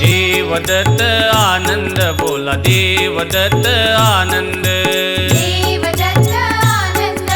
देवदत्त आनंद बोला देवदत्त आनंद. देवदत्त आनंद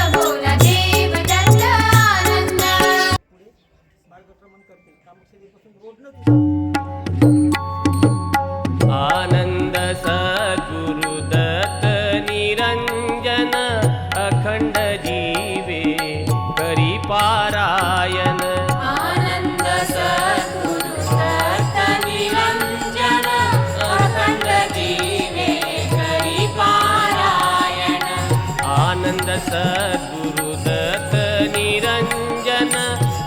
आनन्द सद्गुरुदत्त निरञ्जन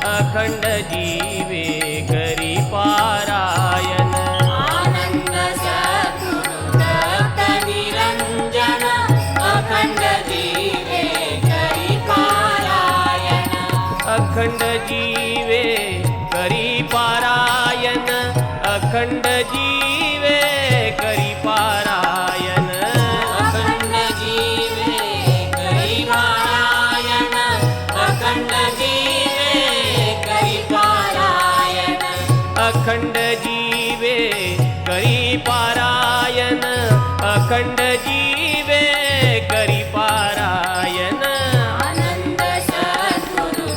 अखण्ड जीवे अखंड जीवे करी पारायण अखंड जीवे करी पारायण आनंद सद्गुरु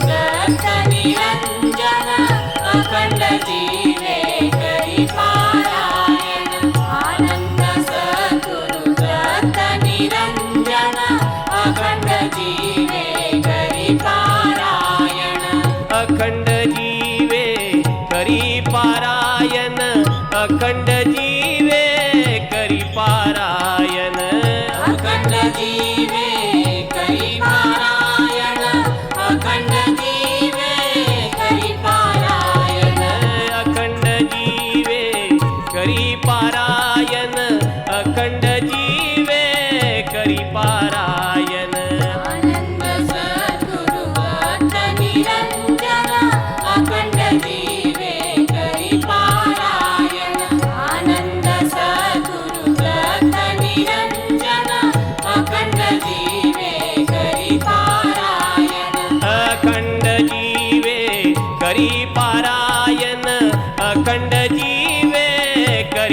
निरंजन। अखंड जीवे करी पारायण आनंद सद्गुरु निरंजन। अखंड जीवे करी पारायण पारायण अखंड जीवे करी पारायण। अखंड जीवे करी पारायण अखंड जीवे करी पारायण। अखंड जीवे करी पारायण अखंड जीवे करी पारायण।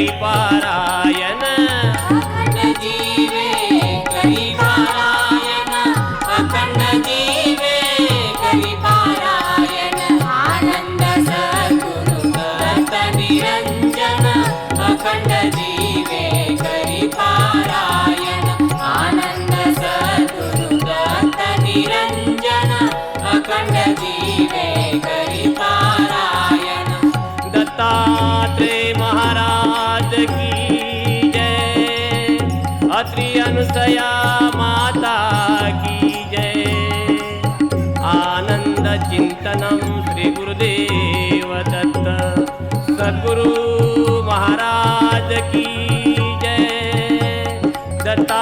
करी पारायण अखंड जीवे करी पारायण अखंड जीवे करी पारायण आनंद सद्गुरु दत्त निरंजन अखंड जीवे अनुसया माता की जय। आनंद चिंतनम श्री गुरुदेव दत्त सद्गुरु महाराज की जय। दत्ता